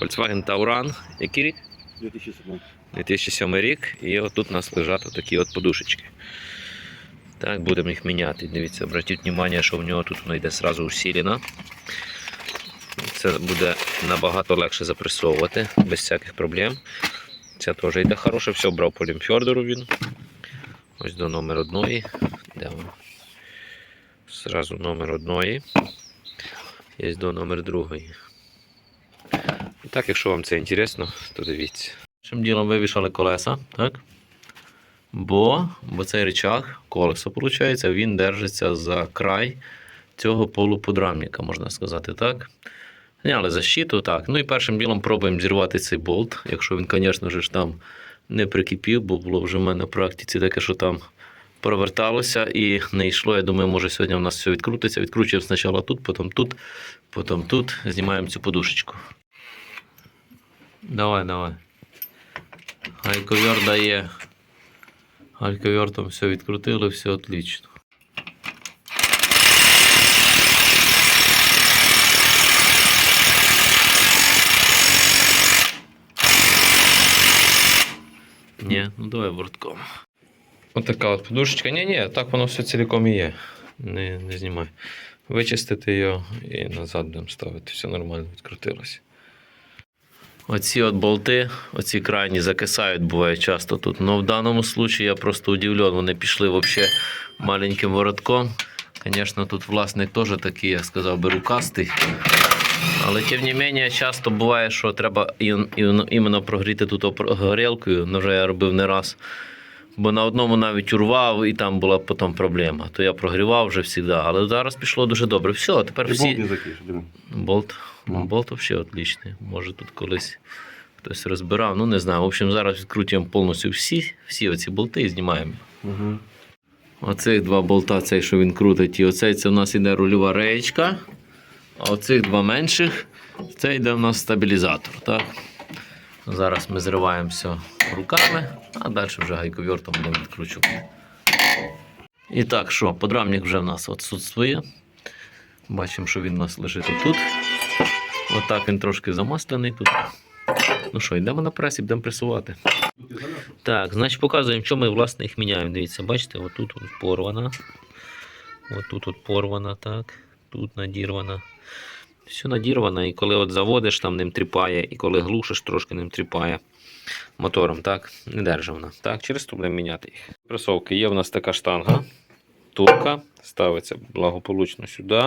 Volkswagen Tauran. Який рік? 2007. 2007 рік. І отут у нас лежать такі от подушечки. Так, будемо їх міняти. Дивіться, обратіть увагу, що в нього тут воно йде сразу усілено. Це буде набагато легше запресовувати, без всяких проблем. Це теж йде хороше, все брав по лімфьордеру він. Ось до номер одної. Де воно? Зразу номер одної. Є до номер другої. Так, якщо вам це інтересно, то дивіться. Чим ділом вивішали колеса, так? Бо, бо цей речах, колесо, виходить, він держиться за край цього полуподрамника, можна сказати, так? Зняли защиту, так. Ну і першим ділом пробуємо зірвати цей болт, якщо він, звісно ж, там не прикипів, бо було вже в мене на практиці таке, що там проверталося і не йшло. Я думаю, може сьогодні у нас все відкрутиться. Відкручуємо спочатку тут, потім тут, потім тут. Знімаємо цю подушечку. Давай, давай. Гайковер дає. Гайковертом все відкрутили, все отлично. Ні, ну давай бортком. Ось така от подушечка. Ні, ні, так воно все цілком і є. Не, не знімай. Вичистити його і назад будемо ставити. Все нормально відкрутилося. Оці от болти, оці крайні закисають, буває часто тут. Но в даному случаї я просто удивлен. Вони пішли взагалі маленьким воротком. Звісно, тут власник теж такий, я сказав би, рукастий. Але тим не менше, часто буває, що треба іменно прогріти тут горілкою. Ну, вже я робив не раз. Бо на одному навіть урвав, і там була потім проблема. То я прогрівав вже завжди. Але зараз пішло дуже добре. Все, тепер всі. болт не закиш. Болт. Ну. Болт взагалі отличний. Може тут колись хтось розбирав. Ну не знаю. В общем, зараз відкрутимо повністю всі, всі оці болти і знімаємо. Угу. Оцих два болта, цей, що він крутить, і оцей це у нас іде рульова реєчка. А оцих два менших, це йде у нас стабілізатор. Так? Зараз ми зриваємо все руками, а далі вже гайковертом будемо відкручувати. І так, що, подрамник вже в нас відсутствує. Бачимо, що він у нас лежить тут. Отак він трошки замаслений тут. Ну що, йдемо на прес і будемо пресувати. Так, значить показуємо, що ми власне їх міняємо. Дивіться, бачите, отут от порвана. Отут от порвана, так. Тут надірвана. Все надірвано, і коли от заводиш, там ним тріпає, і коли глушиш, трошки ним тріпає мотором, так, не держи вона. Так, через то будемо міняти їх. Пресовки є в нас така штанга, турка, ставиться благополучно сюди.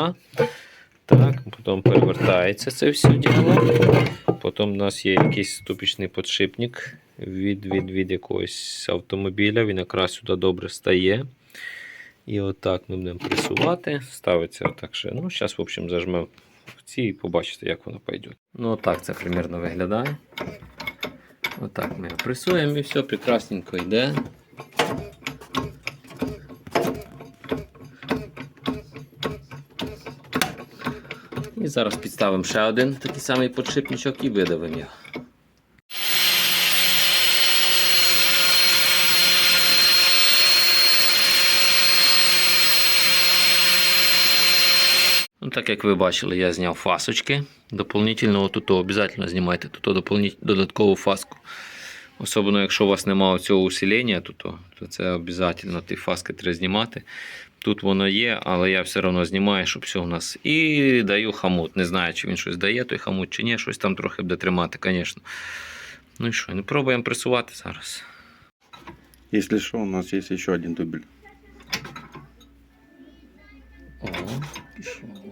Так, потім перевертається це все діло. Потім у нас є якийсь ступічний подшипник від, від, від якогось автомобіля. Він якраз сюди добре стає. І отак ми будемо пресувати. Ставиться отак ще. Ну, зараз, в общем, зажмемо в ці і побачите, як воно пойде. Ну, отак це примірно виглядає. Отак ми його пресуємо і все прекрасненько йде. І зараз підставимо ще один такий самий подшипничок і видавимо його. Так як ви бачили, я зняв фасочки. Дополнительно тут обов'язково знімайте тут додаткову фаску. Особливо, якщо у вас немає цього усилення, то це обов'язково ті фаски треба знімати. Тут воно є, але я все одно знімаю, щоб все у нас. І даю хамут. Не знаю, чи він щось дає, той хамут чи ні, щось там трохи буде тримати, звісно. Ну і що, не пробуємо пресувати зараз. Если что, у нас есть еще один дубль. О, пішло.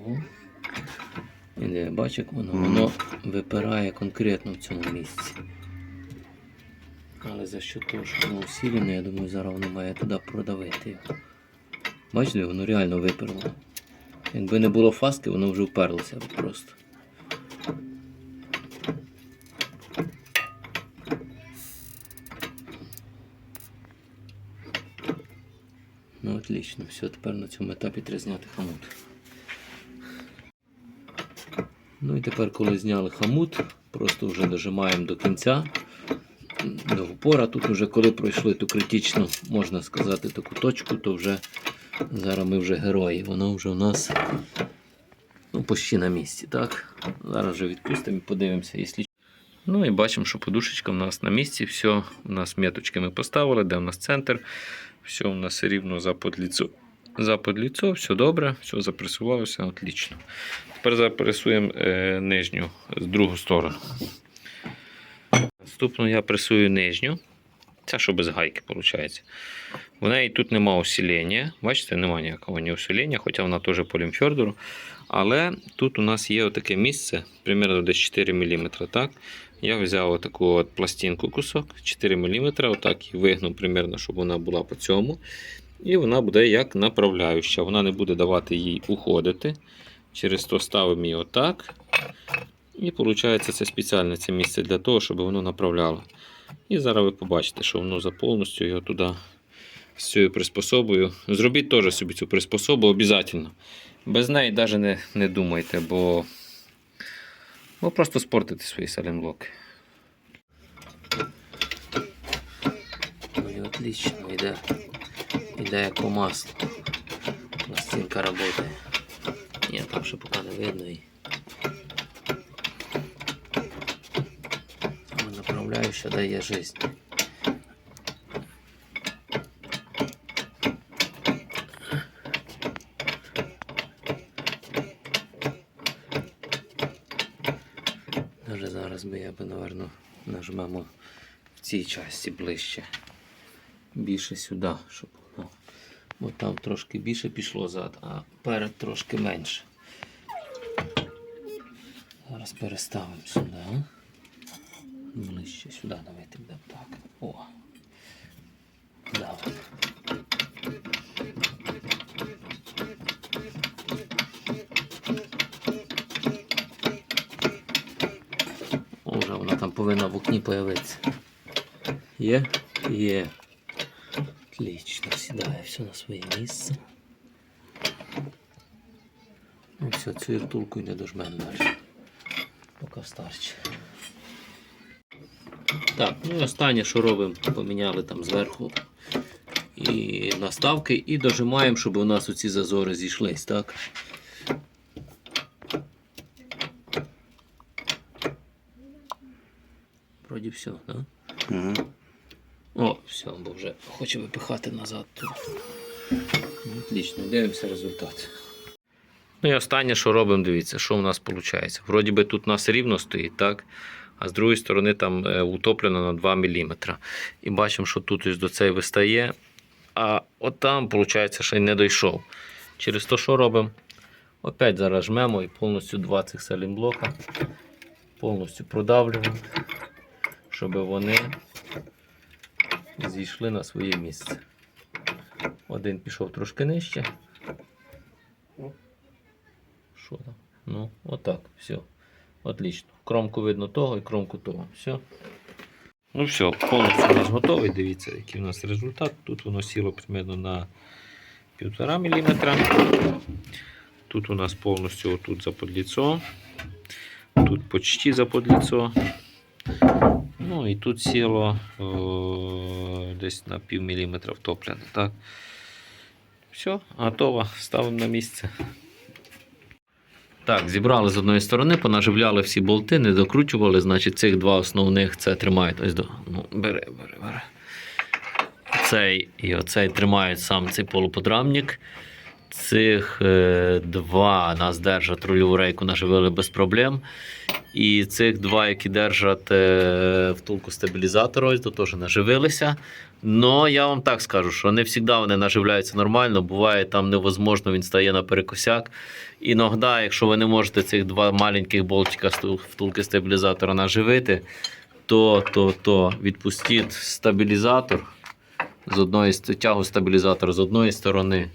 Іде, бач, як воно, воно випирає конкретно в цьому місці. Але за що того, що воно усілене, я думаю, зараз воно має туди продавити його. Бачите, воно реально виперло. Якби не було фаски, воно вже вперлося просто. Ну, отлично, все, тепер на цьому етапі треба зняти хамут. Ну і тепер, коли зняли хамут, просто вже дожимаємо до кінця, до упора. Тут вже коли пройшли ту критичну, можна сказати, таку точку, то вже зараз ми вже герої. Воно вже у нас ну, почти на місці. так? Зараз вже відпустимо і подивимося. Якщо... Ну і бачимо, що подушечка в нас на місці. Все, у нас меточки ми поставили, де у нас центр. Все у нас рівно за подліцо. За подліцо, все добре, все запресувалося, отлично. Тепер запресуємо е, нижню з другу сторону. Наступно я пресую нижню. Це що без гайки, виходить. В неї тут нема усилення. Бачите, немає ніякого ні усилення, хоча вона теж по лімфьордеру. Але тут у нас є таке місце, примерно десь 4 мм. Так? Я взяв отаку от пластинку кусок 4 мм, отак і вигнув примерно, щоб вона була по цьому. І вона буде як направляюча. Вона не буде давати їй уходити. Через то ставимо її отак. І виходить, це спеціальне це місце для того, щоб воно направляло. І зараз ви побачите, що воно за повністю його туди з цією приспособою. Зробіть теж собі цю приспособу обов'язково. Без неї навіть не, не думайте, бо ви просто спортите свої салінблоки. Отлично, йде. Йде як по маслу. Ні, там ще поки не видно. І... Саме направляюча дає життя. Даже зараз би я би, напевно, нажмемо в цій часті ближче. Більше сюди, щоб. Бо там трошки більше пішло зад, а перед трошки менше. Зараз переставимо сюди. Ближче сюди давайте буде так. О. Да. О, Вже вона там повинна в окні появитися. Є? Є. Отлично, сідає все на своє місце. Ну все, цю втулку йде до жмену далі. Поки старче. Так, ну і останнє, що робимо, поміняли там зверху і наставки і дожимаємо, щоб у нас оці зазори зійшлись, так? Вроді все, так? Угу. О, все, бо вже хоче випихати назад. То... Ну, Отлично, дивимося результат. Ну і останнє, що робимо, дивіться, що у нас виходить. Вроді би тут у нас рівно стоїть, так? А з другої сторони там е, утоплено на 2 мм. І бачимо, що тут ось до цієї вистає. А от там, виходить, ще й не дійшов. Через то, що робимо? Опять зараз жмемо і повністю два цих салінблока повністю продавлюємо, щоб вони зійшли на своє місце. Один пішов трошки нижче. Що там? Ну, отак, все. Отлично. Кромку видно того і кромку того. Все. Ну все, повністю у нас готовий. Дивіться, який у нас результат. Тут воно сіло примерно на 1,5 мм. Тут у нас повністю отут за подліцо. Тут почти за подліцо. Ну і тут сіло о, десь на пів міліметра втоплене. Так. Все, готово. Ставимо на місце. Так, зібрали з одної сторони, понаживляли всі болти, не докручували. Значить, цих два основних це тримають. Ось до. Ну, бери, бери, бери. Цей і оцей тримають сам цей полуподрамник. Цих е, два нас держать рульову рейку, наживили без проблем. І цих два, які держать е, втулку стабілізатора, то теж наживилися. Но я вам так скажу, що не завжди вони наживляються нормально. Буває там невозможно, він стає на перекосяк. Іноді, якщо ви не можете цих два маленьких болтика втулки стабілізатора наживити, то, то, то відпустіть стабілізатор з одної тягу стабілізатора з одної сторони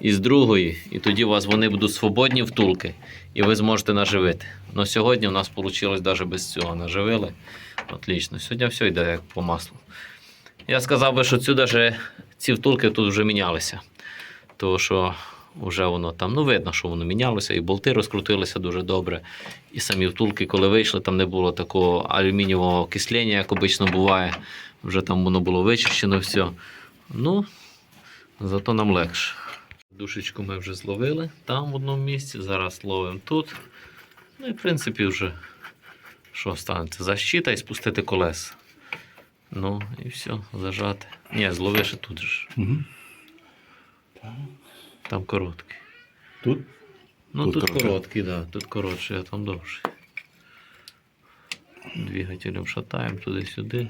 і з другої, і тоді у вас вони будуть свободні втулки, і ви зможете наживити. Но сьогодні у нас вийшло навіть без цього. Наживили. Отлично. Сьогодні все йде як по маслу. Я сказав би, що цю даже, ці втулки тут вже мінялися. Тому що вже воно там, ну видно, що воно мінялося, і болти розкрутилися дуже добре. І самі втулки, коли вийшли, там не було такого алюмінієвого окислення, як обично буває. Вже там воно було вичищено все. Ну, зато нам легше. Душечку ми вже зловили там в одному місці, зараз ловимо тут. Ну і в принципі вже Що станеться? Защита і спустити колеса. Ну, і все, зажати. Ні, злови ще тут же. Угу. Там короткий. Тут? Ну Тут тут, короткий, да. Тут коротший, а там довший. Двигателем шатаємо туди-сюди.